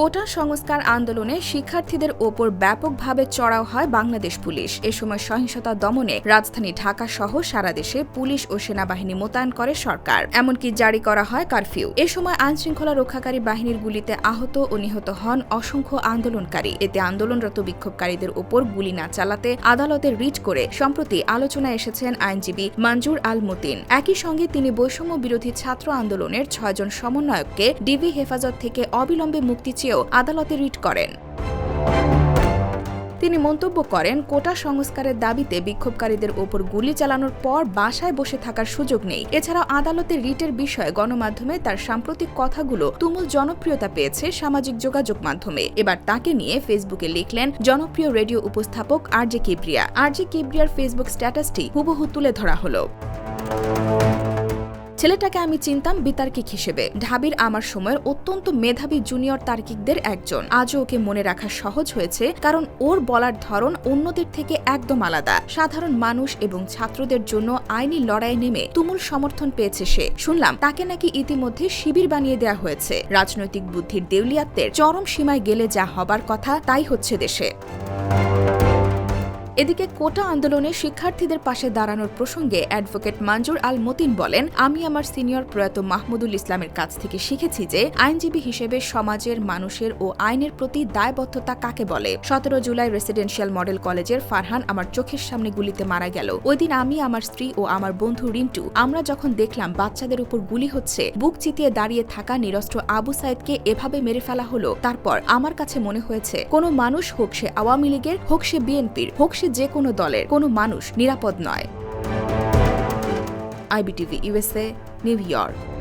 কোটা সংস্কার আন্দোলনে শিক্ষার্থীদের ওপর ব্যাপকভাবে চড়াও হয় বাংলাদেশ পুলিশ। এ সময় সহিংসতা দমনে রাজধানী ঢাকা সহ সারা দেশে পুলিশ ও সেনাবাহিনী মোতায়েন করে সরকার। এমনকি জারি করা হয় কারফিউ। এ সময় আইনশৃঙ্খলা রক্ষাকারী বাহিনীর গুলিতে আহত ও নিহত হন অসংখ্য আন্দোলনকারী। এতে আন্দোলনরত বিক্ষোভকারীদের ওপর গুলি না চালাতে আদালতে রিট করে সম্প্রতি আলোচনায় এসেছেন আইনজীবী মঞ্জুর আল মতিন। একই সঙ্গে তিনি বৈষম্য বিরোধী ছাত্র আন্দোলনের ছয়জন সমন্বয়ককে ডিবি হেফাজত থেকে অবিলম্বে মুক্তি চেয়েও আদালতে রিট করেন। তিনি মন্তব্য করেন, কোটা সংস্কারের দাবিতে বিক্ষোভকারীদের ওপর গুলি চালানোর পর বাসায় বসে থাকার সুযোগ নেই। এছাড়াও আদালতের রিটের বিষয়ে গণমাধ্যমে তার সাম্প্রতিক কথাগুলো তুমুল জনপ্রিয়তা পেয়েছে সামাজিক যোগাযোগ মাধ্যমে। এবার তাকে নিয়ে ফেসবুকে লিখলেন জনপ্রিয় রেডিও উপস্থাপক আরজে কিবরিয়া। আরজে কিবরিয়ার ফেসবুক স্ট্যাটাসটি হুবহু তুলে ধরা হলো। ছেলেটাকে আমি চিনতাম বিতার্কিক হিসেবে। ঢাবির আমার সময়ের অত্যন্ত মেধাবী জুনিয়র তার্কিকদের একজন। আজও ওকে মনে রাখা সহজ হয়েছে, কারণ ওর বলার ধরন অন্যদের থেকে একদম আলাদা। সাধারণ মানুষ এবং ছাত্রদের জন্য আইনি লড়াই নেমে তুমুল সমর্থন পেয়েছে সে। শুনলাম, তাকে নাকি ইতিমধ্যে শিবির বানিয়ে দেওয়া হয়েছে। রাজনৈতিক বুদ্ধির দেউলিয়াত্বের চরম সীমায় গেলে যা হবার কথা, তাই হচ্ছে দেশে। এদিকে কোটা আন্দোলনে শিক্ষার্থীদের পাশে দাঁড়ানোর প্রসঙ্গে অ্যাডভোকেট মঞ্জুর আল মতিন বলেন, আমি আমার সিনিয়র প্রয়াত মাহমুদুল ইসলামের কাছ থেকে শিখেছি যে আইনজীবী হিসেবে সমাজের, মানুষের ও আইনের প্রতি দায়বদ্ধতা কাকে বলে। সতেরো জুলাই রেসিডেন্সিয়াল মডেল কলেজের ফারহান আমার চোখের সামনে গুলিতে মারা গেল। ওই দিন আমি, আমার স্ত্রী ও আমার বন্ধু রিন্টু, আমরা যখন দেখলাম বাচ্চাদের উপর গুলি হচ্ছে, বুক চিতিয়ে দাঁড়িয়ে থাকা নিরস্ত্র আবু সাইদকে এভাবে মেরে ফেলা হলো। তারপর আমার কাছে মনে হয়েছে, কোনো মানুষ হোক সে আওয়ামী লীগের, হোক সে বিএনপির, হোক সে যে কোনো দলের কোনো মানুষ নিরাপদ নয়। IBTV USA New York.